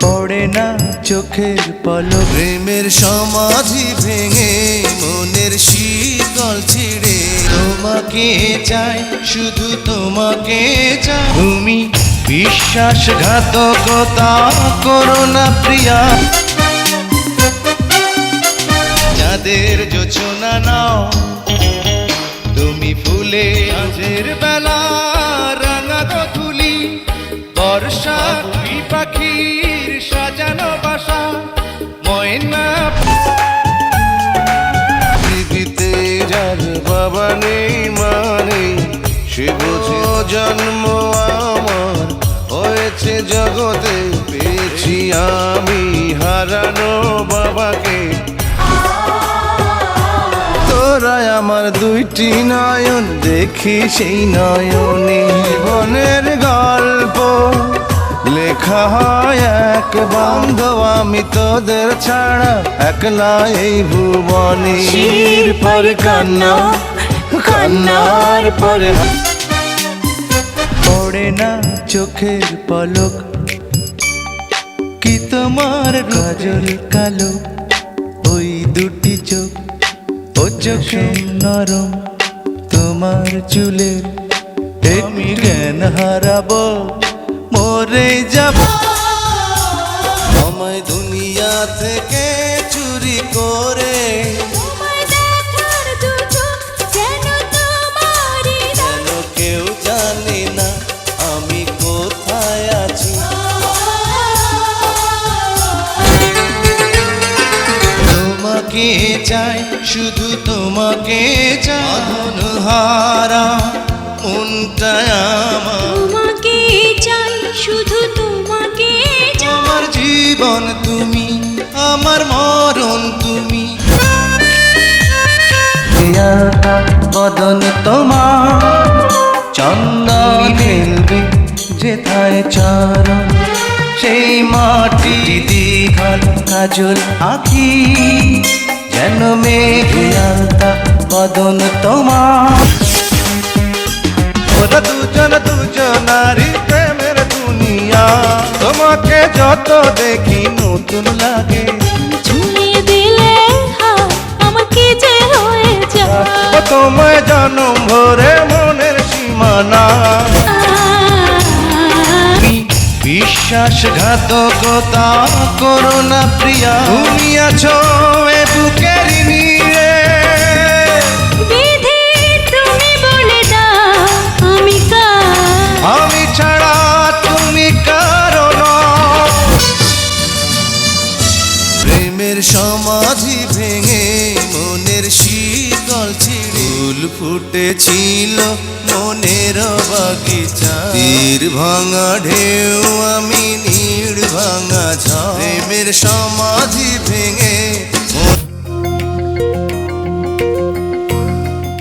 পড়ে না চোখের পলক। প্রেমের সমাধি ভেঙে মনের শীতল ছিড়ে। তোমাকে চাই, শুধু তোমাকে চাই। তুমি বিশ্বাসঘাতকতা করো না প্রিয়া। যাদের যোচনা নাও, তুমি ফুলে আজের বেলা। জন্ম আমার হয়েছে জগতে পেয়েছি আমি হারানো বাবাকে। তোরা আমার দুইটি নয়ন দেখি সেই নয়নে জীবনের গল্প। লেখা হয় এক বান্ধব আমি তোদের ছাড়া একলা এই ভুবনে পর কান্না কান্নার পরে পড়ে না চোখের পলক। কি তোমার গজল কালো ওই দুটি চোখ। ও চোখে নরম তোমার চুলের আমি জ্ঞান হারাবো মরে যাব। আমায় দুনিয়া থেকে তোমাকে চাই শুধু তোমাকে চাই। হারা মনটা আমার। তোমাকে চাই শুধু তোমাকে চাই। আমার জীবন তুমি আমার মরণ তুমি। বদন তোমার চন্দন খেলবে যেথায় চরণ। সেই মাটি দীঘল কাজল আঁকি। যেন মেঘে আলতা বদন তোমার। ওরা দুজন দুজনারি প্রেমের দুনিয়া। তোমাকে যত দেখি নতুন লাগে। ঝুলিয়ে দিলে হাত আমাকে যে হয়ে যায়। তোমায় জনম ভরে মনের সীমানা। বিশ্বাসঘাতকতা করো না প্রিয়া। তুমি আছো এ বুকের নিয়ে তুমি বলে দাও আমি আমি ছাড়া তুমি কারণ প্রেমের সমাধি ভেঙে ফুটেছিল মনের বাগিচা। তীর ভাঙা ঢেউ আমি নীড় ভাঙা ঝড়। সমাধি ভেঙে